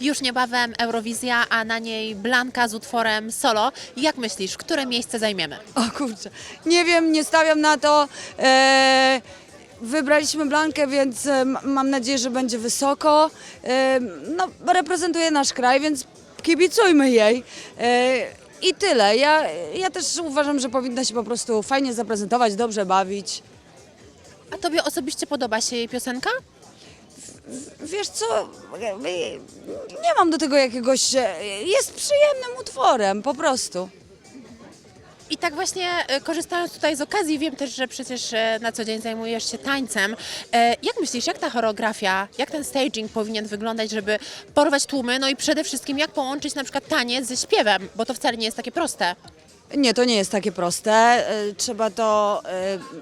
Już niebawem Eurowizja, a na niej Blanka z utworem solo. Jak myślisz, które miejsce zajmiemy? O kurczę, nie wiem, nie stawiam na to. E, wybraliśmy Blankę, więc e, m- mam nadzieję, że będzie wysoko. E, no, reprezentuje nasz kraj, więc kibicujmy jej. E, I tyle. Ja, ja też uważam, że powinna się po prostu fajnie zaprezentować, dobrze bawić. A tobie osobiście podoba się jej piosenka? Wiesz co, nie mam do tego jakiegoś... Jest przyjemnym utworem, po prostu. I tak właśnie e, korzystając tutaj z okazji, wiem też, że przecież e, na co dzień zajmujesz się tańcem. E, Jak myślisz, jak ta choreografia, jak ten staging powinien wyglądać, żeby porwać tłumy? No i przede wszystkim, jak połączyć na przykład taniec ze śpiewem, bo to wcale nie jest takie proste. Nie, to nie jest takie proste. E, Trzeba to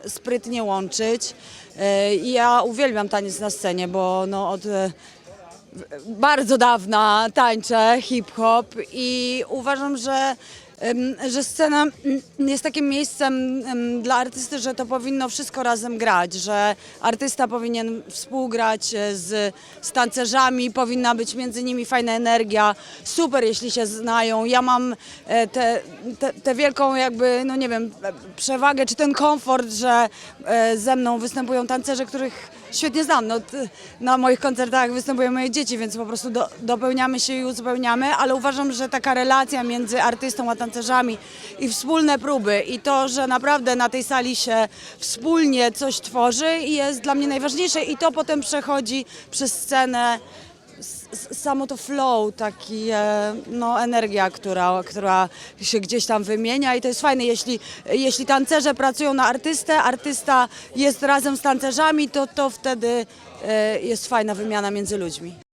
e, sprytnie łączyć. E, Ja uwielbiam taniec na scenie, bo no od bardzo dawna tańczę hip-hop i uważam, że, że scena mm, jest takim miejscem em, dla artysty, że to powinno wszystko razem grać, że artysta powinien współgrać e, z, z tancerzami, powinna być między nimi fajna energia. Super, jeśli się znają. Ja mam e, tę te, te wielką jakby, no nie wiem, e, przewagę czy ten komfort, że e, ze mną występują tancerze, których świetnie znam. No, na moich koncertach występują moje dzieci, więc po prostu do, dopełniamy się i uzupełniamy, ale uważam, że taka relacja między artystą a tancerzami i wspólne próby. I to, że naprawdę na tej sali się wspólnie coś tworzy jest dla mnie najważniejsze. I to potem przechodzi przez scenę. Samo to flow, taki, e, no, energia, która, która się gdzieś tam wymienia. I to jest fajne, jeśli, jeśli tancerze pracują na artystę, artysta jest razem z tancerzami, to, to wtedy e, jest fajna wymiana między ludźmi.